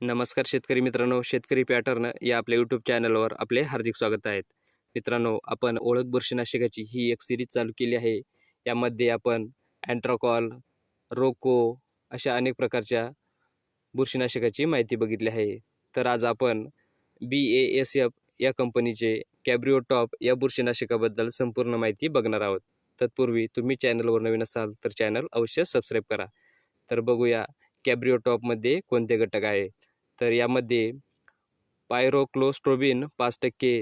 नमस्कार शेतकरी मित्रांनो शेतकरी पॅटर्न या आपल्या यूट्यूब चॅनलवर आपले हार्दिक स्वागत आहेत मित्रांनो आपण ओळख बुरशीनाशकाची ही एक सिरीज चालू केली आहे. यामध्ये आपण अँट्राकॉल रोको अशा अनेक प्रकारच्या बुरशीनाशकाची माहिती बघितली आहे. तर आज आपण बी ए एस एफ या कंपनीचे कॅब्रिओ टॉप या बुरशीनाशकाबद्दल संपूर्ण माहिती बघणार आहोत. तत्पूर्वी तुम्ही चॅनलवर नवीन असाल तर चॅनल अवश्य सबस्क्राईब करा. तर बघूया कॅब्रिओ टॉपमध्ये कोणते घटक आहेत. तर यामध्ये पायरोक्लोस्ट्रोबिन पाच टक्के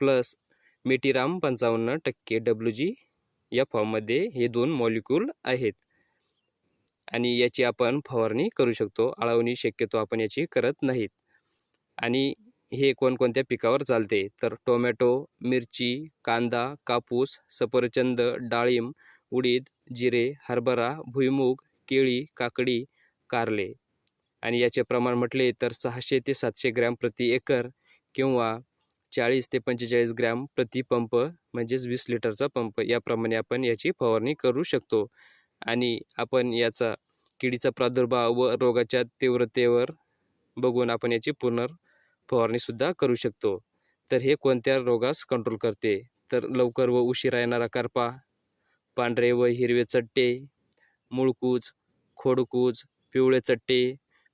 प्लस मेटीराम पंचावन्न टक्के डब्ल्यू जी या फॉर्ममध्ये हे दोन मॉलिक्यूल आहेत. आणि याची आपण फवारणी करू शकतो. आळवणी शक्यतो आपण याची करत नाहीत. आणि हे कोणकोणत्या पिकावर चालते? तर टोमॅटो मिरची कांदा कापूस सफरचंद डाळिंब उडीद जिरे हरभरा भुईमूग केळी काकडी कारले. आणि याचे प्रमाण म्हटले तर सहाशे ते सातशे ग्रॅम प्रति एकर किंवा चाळीस ते पंचेचाळीस ग्रॅम प्रति पंप म्हणजेच वीस लिटरचा पंप. याप्रमाणे आपण याची फवारणी करू शकतो. आणि आपण याचा किडीचा प्रादुर्भाव व रोगाच्या तीव्रतेवर बघून आपण याची पुनर् फवारणीसुद्धा करू शकतो. तर हे कोणत्या रोगास कंट्रोल करते? तर लवकर व उशिरा येणारा करपा पांढरे व हिरवे चट्टे मुळकूज खोडकूज पिवळे चट्टे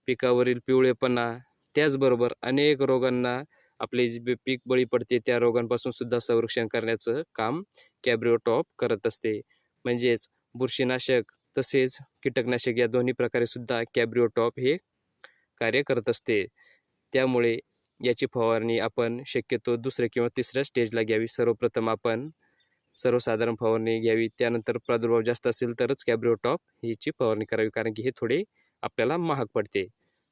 पिकावरील पिवळेपणा त्याचबरोबर अनेक रोगांना आपले जे पीक बळी पडते त्या रोगांपासून सुद्धा संरक्षण करण्याचं काम कॅब्रिओ टॉप करत असते. म्हणजेच बुरशीनाशक तसेच कीटकनाशक या दोन्ही प्रकारे सुद्धा कॅब्रिओ टॉप हे कार्य करत असते. त्यामुळे याची फवारणी आपण शक्यतो दुसऱ्या किंवा तिसऱ्या स्टेजला घ्यावी. सर्वप्रथम आपण सर्वसाधारण फवारणी घ्यावी. त्यानंतर प्रादुर्भाव जास्त असेल तरच कॅब्रिओ टॉप फवारणी करावी. कारण की हे थोडे आपल्याला महाग पडते.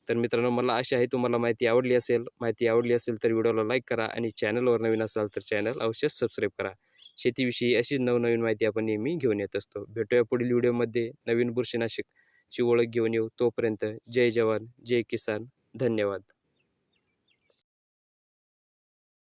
तर मित्रांनो मला आशा आहे तुम्हाला माहिती आवडली असेल. माहिती आवडली असेल तर व्हिडिओला लाईक करा आणि चॅनलवर नवीन असाल तर चॅनल अवश्य सबस्क्राईब करा. शेतीविषयी अशीच नवनवीन माहिती आपण नेहमी घेऊन येत असतो. भेटूया पुढील व्हिडिओमध्ये. नवीन बुरशीनाशकची ओळख घेऊन येऊ. तोपर्यंत जय जवान जय किसान. धन्यवाद.